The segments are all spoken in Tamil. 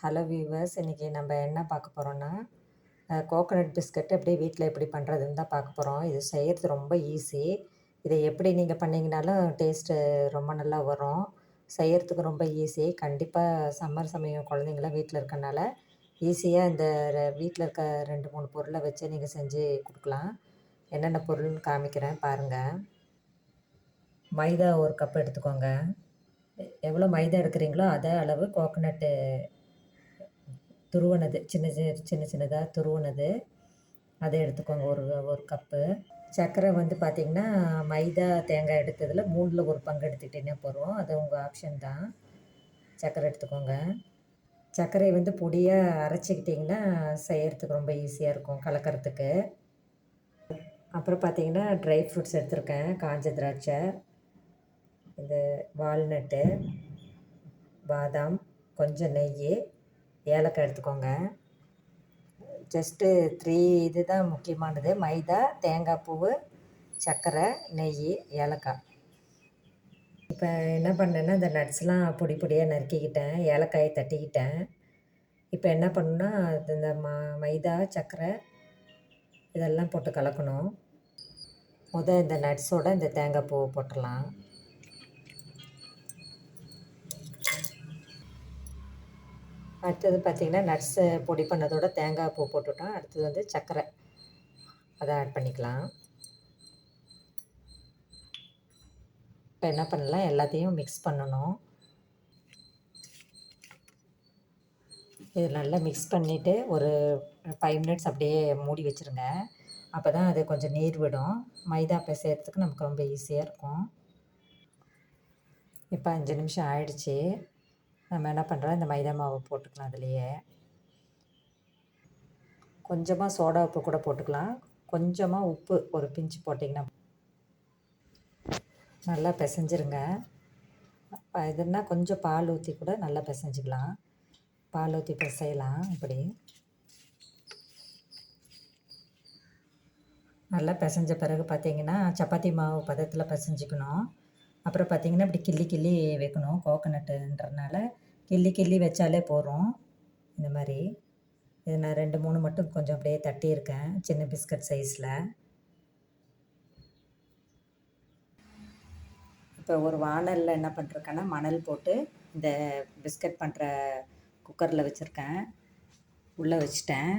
ஹலோ வியூவர்ஸ் இன்றைக்கி நம்ம என்ன பார்க்க போகிறோன்னா கோகோனட் பிஸ்கட் அப்படியே வீட்டில் எப்படி பண்ணுறதுன்னு தான் பார்க்க போகிறோம் இது செய்கிறது ரொம்ப ஈஸி இதை எப்படி நீங்கள் பண்ணிங்கனாலும் டேஸ்ட்டு ரொம்ப நல்லா வரும். செய்கிறதுக்கு ரொம்ப ஈஸி கண்டிப்பாக சம்மர் சமயம் குழந்தைங்களாம் வீட்டில் இருக்கனால ஈஸியாக இந்த வீட்டில் இருக்க ரெண்டு மூணு பொருளை வச்சு நீங்கள் செஞ்சு கொடுக்கலாம். என்னென்ன பொருள்னு காமிக்கிறேன் பாருங்கள் மைதா ஒரு கப் எடுத்துக்கோங்க. எவ்வளோ மைதா எடுக்கிறீங்களோ அதே அளவு கோகோனட்டு துருவனது. சின்ன சின்ன சின்ன சின்னதாக துருவனது. அதை எடுத்துக்கோங்க. ஒரு ஒரு கப்பு. சர்க்கரை வந்து பார்த்திங்கன்னா மைதா தேங்காய் எடுத்ததில் மூணில் ஒரு பங்கு எடுத்துக்கிட்டிங்கன்னா போகிறோம் அது உங்கள் ஆப்ஷன் தான். சர்க்கரை எடுத்துக்கோங்க. சர்க்கரை வந்து பொடியாக அரைச்சிக்கிட்டிங்கன்னா செய்கிறதுக்கு ரொம்ப ஈஸியாக இருக்கும் கலக்கிறதுக்கு. அப்புறம் பார்த்திங்கன்னா ட்ரை ஃப்ரூட்ஸ் எடுத்திருக்கேன். காஞ்ச திராட்சை இந்த வால்நட்டு பாதாம் கொஞ்சம் நெய் ஏலக்காய் எடுத்துக்கோங்க. ஜஸ்ட்டு த்ரீ இது தான் முக்கியமானது. மைதா தேங்காய் பூவு சர்க்கரை நெய் ஏலக்காய். இப்போ என்ன பண்ணேன்னா இந்த நட்ஸ்லாம் பொடி பொடியாக நறுக்கிக்கிட்டேன். ஏலக்காயை தட்டிக்கிட்டேன். இப்போ என்ன பண்ணுன்னா இந்த ம மைதா சர்க்கரை இதெல்லாம் போட்டு கலக்கணும். முத இந்த நட்ஸோட இந்த தேங்காய் பூவை போட்டுடலாம். அடுத்தது பார்த்திங்கன்னா நட்ஸை பொடி பண்ணதோட தேங்காய் பூ போட்டுவிட்டோம் அடுத்தது வந்து சர்க்கரை. அதை ஆட் பண்ணிக்கலாம். இப்போ என்ன பண்ணலாம்? எல்லாத்தையும் மிக்ஸ் பண்ணணும். இது நல்லா மிக்ஸ் பண்ணிவிட்டு ஒரு ஃபைவ் மினிட்ஸ் அப்படியே மூடி வச்சுருங்க. அப்போ தான் அது கொஞ்சம் நீர் விடும். மைதா பிசைகிறதுக்கு நமக்கு ரொம்ப ஈஸியாக இருக்கும். இப்போ அஞ்சு நிமிஷம் ஆயிடுச்சு. நம்ம என்ன பண்ணுறோம் இந்த மைதா மாவு போட்டுக்கலாம் அதுலேயே. கொஞ்சமாக சோடா உப்பு கூட போட்டுக்கலாம். கொஞ்சமாக உப்பு ஒரு பிஞ்சு போட்டிங்கன்னா நல்லா பிசைஞ்சிருங்க. இதுனா கொஞ்சம் பால் ஊற்றி கூட நல்லா பிசைஞ்சிக்கலாம். பால் ஊற்றி பிசையலாம் இப்படி. நல்லா பிசைஞ்ச பிறகு பார்த்திங்கன்னா சப்பாத்தி மாவு பதத்தில் பிசைஞ்சிக்கணும். அப்புறம் பார்த்திங்கன்னா இப்படி கிள்ளி கிள்ளி வைக்கணும் கோகனட்டுன்றனால கிள்ளி கிள்ளி வச்சாலே போதும். இந்த மாதிரி இது நான் ரெண்டு மூணு மட்டும் கொஞ்சம் அப்படியே தட்டியிருக்கேன் சின்ன பிஸ்கட் சைஸில் இப்போ ஒரு வானலில் என்ன பண்ணிருக்கேன்னா மணல் போட்டு இந்த பிஸ்கட் பண்ணுற குக்கரில் வச்சுருக்கேன். உள்ளே வச்சுட்டேன்.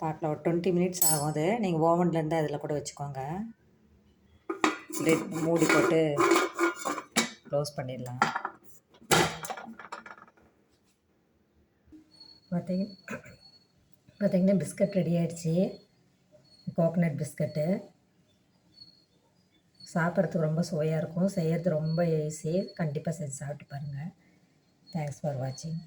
பார்க்கலாம் ஒரு டுவெண்ட்டி மினிட்ஸ் ஆகும் அது. நீங்கள் ஓவன்லேருந்து அதில் கூட வச்சுக்கோங்க. மூடி போட்டு க்ளோஸ் பண்ணிடலாம். பார்த்திங்க பார்த்திங்கன்னா பிஸ்கட் ரெடி ஆகிடுச்சி கோகனட் பிஸ்கட்டு. சாப்பிட்றதுக்கு ரொம்ப சுவையாக இருக்கும். செய்கிறது ரொம்ப ஈஸி கண்டிப்பாக செஞ்சு சாப்பிட்டு பாருங்கள் தேங்க்ஸ் ஃபார் வாட்சிங்